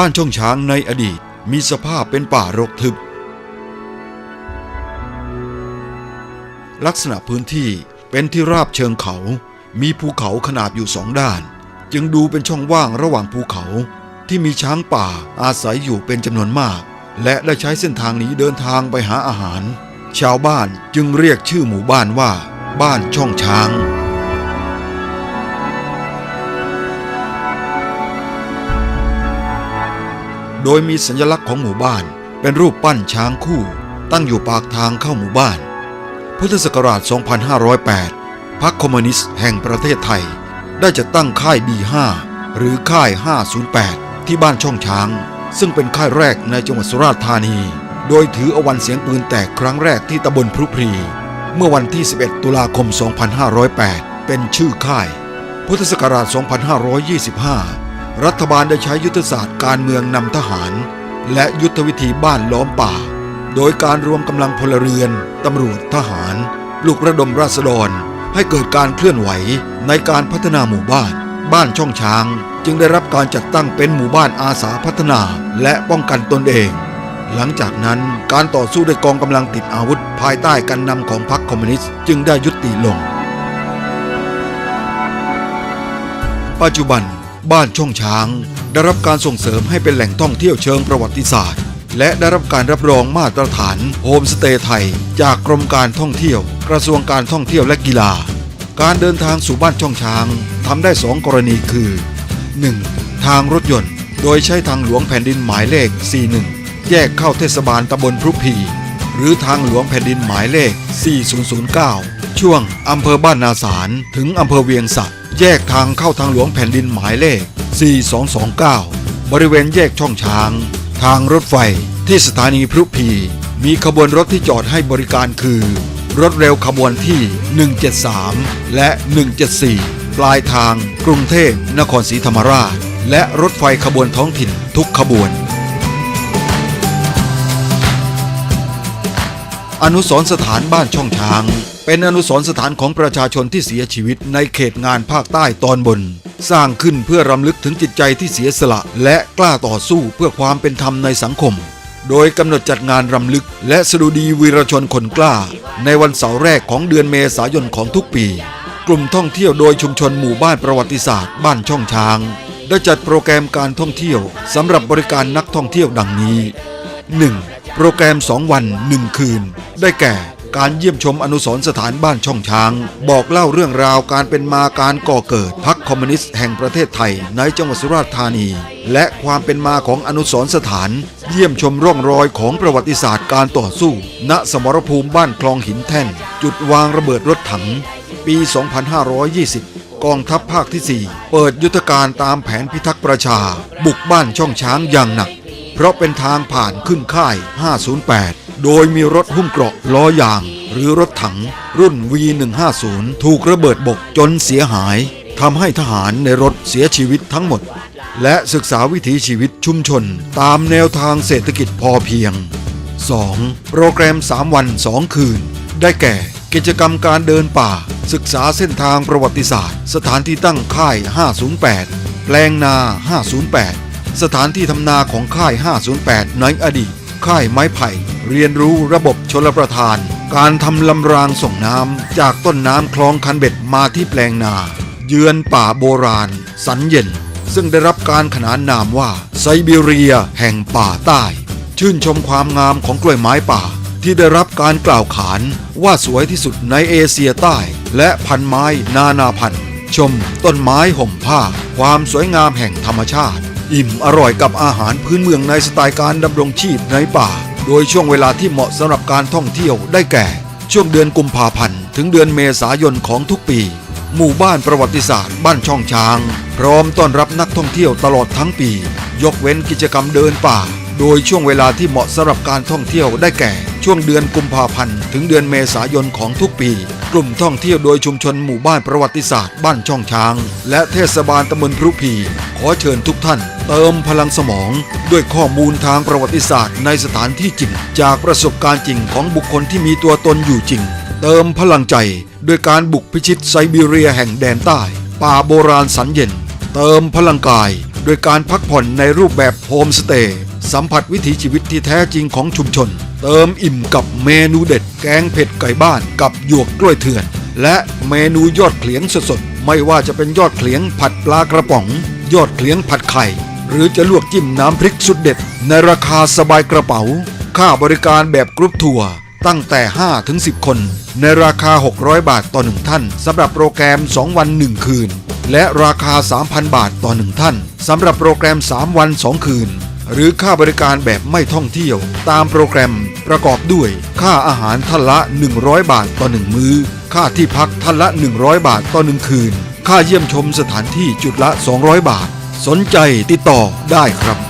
บ้านช่องช้างในอดีตมีสภาพเป็นป่ารกทึบ ลักษณะพื้นที่เป็นที่ราบเชิงเขา มีภูเขาขนาบอยู่สองด้าน จึงดูเป็นช่องว่างระหว่างภูเขาที่มีช้างป่าอาศัยอยู่เป็นจำนวนมาก และได้ใช้เส้นทางนี้เดินทางไปหาอาหาร ชาวบ้านจึงเรียกชื่อหมู่บ้านว่า บ้านช่องช้าง โดยมีสัญลักษณ์ของหมู่บ้าน เป็นรูปปั้นช้างคู่ ตั้งอยู่ปากทางเข้าหมู่บ้าน พุทธศักราช 2508 พรรคคอมมิวนิสต์แห่งประเทศไทย ได้จัดตั้งค่าย B5 หรือค่าย 508 ที่บ้านช่องช้าง ซึ่งเป็นค่ายแรกในจังหวัดสุราษฎร์ธานี โดยถืออวันเสียงปืนแตกครั้งแรกที่ตำบลพรุพรี เมื่อวันที่ 11 ตุลาคม 2508 เป็นชื่อค่าย พุทธศักราช 2525 รัฐบาลได้ใช้ยุทธศาสตร์การเมืองนำทหาร และยุทธวิธีบ้านล้อมป่า โดยการรวมกำลังพลเรือนตำรวจทหารปลุกระดมราษฎร ให้เกิดการเคลื่อนไหวในการพัฒนาหมู่บ้าน บ้านช่องช้าง จึงได้รับการจัดตั้งเป็นหมู่บ้านอาสาพัฒนาและป้องกันตนเอง หลังจากนั้นการต่อสู้ด้วยกองกำลังติดอาวุธ ภายใต้การนำของพรรคคอมมิวนิสต์จึงได้ยุติลง ปัจจุบัน บ้านช่องช้าง ได้รับการส่งเสริมให้เป็นแหล่งท่องเที่ยวเชิงประวัติศาสตร์ และได้รับการรับรองมาตรฐานโฮมสเตย์ไทย จากกรมการท่องเที่ยว กระทรวงการท่องเที่ยวและกีฬา การเดินทางสู่บ้านช่องช้างทำได้สองกรณีคือ 1. ทางรถยนต์ โดยใช้ทางหลวงแผ่นดินหมายเลข 41 แยกเข้าเทศบาลตำบลพรุพี หรือทางหลวงแผ่นดินหมายเลข 4009 ช่วงอำเภอบ้านนาสารถึงอำเภอเวียงสะ แยกทางเข้าทางหลวงแผ่นดินหมายเลข 4229 บริเวณแยกช่องช้าง ทางรถไฟที่สถานีพรุพี มีขบวนรถที่จอดให้บริการคือ รถเร็วขบวนที่ 173 และ 174 ปลายทางกรุงเทพนครศรีธรรมราช และรถไฟขบวนท้องถิ่นทุกขบวน อนุสรสถานบ้านช่องช้าง เป็นอนุสรสถานของประชาชนที่เสียชีวิตในเขตงานภาคใต้ตอนบน สร้างขึ้นเพื่อรำลึกถึงจิตใจที่เสียสละ และกล้าต่อสู้เพื่อความเป็นธรรมในสังคม โดยกำหนดจัดงานรำลึก และสดุดีวีรชนคนกล้า ในวันเสาร์แรกของเดือนเมษายนของทุกปี กลุ่มท่องเที่ยวโดยชุมชนหมู่บ้านประวัติศาสตร์ บ้านช่องช้าง ได้จัดโปรแกรมการท่องเที่ยวสำหรับบริการนักท่องเที่ยวดังนี้ 1. โปรแกรม 2 วัน 1 คืน ได้แก่การเยี่ยมชมอนุสรณ์สถานบ้านช่องช้าง บอกเล่าเรื่องราวการเป็นมาการก่อเกิดพรรคคอมมิวนิสต์แห่งประเทศไทยในจังหวัดสุราษฎร์ธานี และความเป็นมาของอนุสรณ์สถาน เยี่ยมชมร่องรอยของประวัติศาสตร์การต่อสู้ ณสมรภูมิบ้านคลองหินแท่น จุดวางระเบิดรถถัง ปี 2520กองทัพภาคที่ 4 เปิดยุทธการตามแผนพิทักษ์ประชา บุกบ้านช่องช้างอย่างหนัก เพราะเป็นทางผ่านขึ้นค่าย 508 โดยมีรถหุ้มเกราะล้อยาง หรือรถถัง รุ่น V150 ถูกระเบิดบกจนเสียหายทำให้ทหารในรถเสียชีวิตทั้งหมด และศึกษาวิถีชีวิตชุมชน ตามแนวทางเศรษฐกิจพอเพียง 2. โปรแกรม 3 วัน 2 คืน ได้แก่กิจกรรมการเดินป่า ศึกษาเส้นทางประวัติศาสตร์ สถานที่ตั้งค่าย 508 แปลงนา 508 สถานที่ทำนาของค่าย 508 ในอดีต ค่ายไม้ไผ่ เรียนรู้ระบบชลประทาน การทำลำรางส่งน้ำ จากต้นน้ำคลองคันเบ็ดมาที่แปลงนา เยือนป่าโบราณ สันเย็น ซึ่งได้รับการขนานนามว่าไซบีเรียแห่งป่าใต้ ชื่นชมความงามของกล้วยไม้ป่า ที่ได้รับการกล่าวขานว่าสวยที่สุดในเอเชียใต้ และพันไม้นานาพันธุ์ชมต้นไม้ห่มผ้า ความสวยงามแห่งธรรมชาติ อิ่มอร่อยกับอาหารพื้นเมืองในสไตล์การดำรงชีพในป่า โดยช่วงเวลาที่เหมาะสำหรับการท่องเที่ยวได้แก่ ช่วงเดือนกุมภาพันธ์ถึงเดือนเมษายนของทุกปี หมู่บ้านประวัติศาสตร์บ้านช่องช้าง พร้อมต้อนรับนักท่องเที่ยวตลอดทั้งปี ยกเว้นกิจกรรมเดินป่า โดยช่วงเวลาที่เหมาะสำหรับการท่องเที่ยวได้แก่ ช่วงเดือนกุมภาพันธ์ถึงเดือนเมษายนของทุกปี กลุ่มท่องเที่ยวโดยชุมชนหมู่บ้านประวัติศาสตร์บ้านช่องช้าง และเทศบาลตำบลพรุพีขอเชิญทุกท่าน เติมพลังสมอง ด้วยข้อมูลทางประวัติศาสตร์ในสถานที่จริง จากประสบการณ์จริงของบุคคลที่มีตัวตนอยู่จริง เติมพลังใจด้วยการบุกพิชิตไซบีเรียแห่งแดนใต้ ป่าโบราณสันเย็น เติมพลังกาย โดยการพักผ่อนในรูปแบบโฮมสเตย์ สัมผัสวิถีชีวิตที่แท้จริงของชุมชน เติมอิ่มกับเมนูเด็ด แกงเผ็ดไก่บ้านกับหยวกกล้วยเถื่อน และเมนูยอดเขลียงสดๆ ไม่ว่าจะเป็นยอดเขลียงผัดปลากระป๋อง ยอดเขลียงผัดไข่ หรือจะลวกจิ้มน้ำพริกสุดเด็ด ในราคาสบายกระเป๋า ค่าบริการแบบกรุ๊ปทัวร์ตั้งแต่ 5 ถึง 10 คน ในราคา 600 บาทต่อ 1 ท่านสำหรับโปรแกรม 2 วัน 1 คืน และราคา 3,000 บาทต่อ 1 ท่านสำหรับโปรแกรม 3 วัน 2 คืน หรือค่าบริการแบบไม่ท่องเที่ยว ตามโปรแกรมประกอบด้วย ค่าอาหารท่านละ 100 บาทต่อ 1 มื้อ ค่าที่พักท่านละ 100 บาทต่อ 1 คืน ค่าเยี่ยมชมสถานที่จุดละ 200 บาท สนใจติดต่อได้ครับ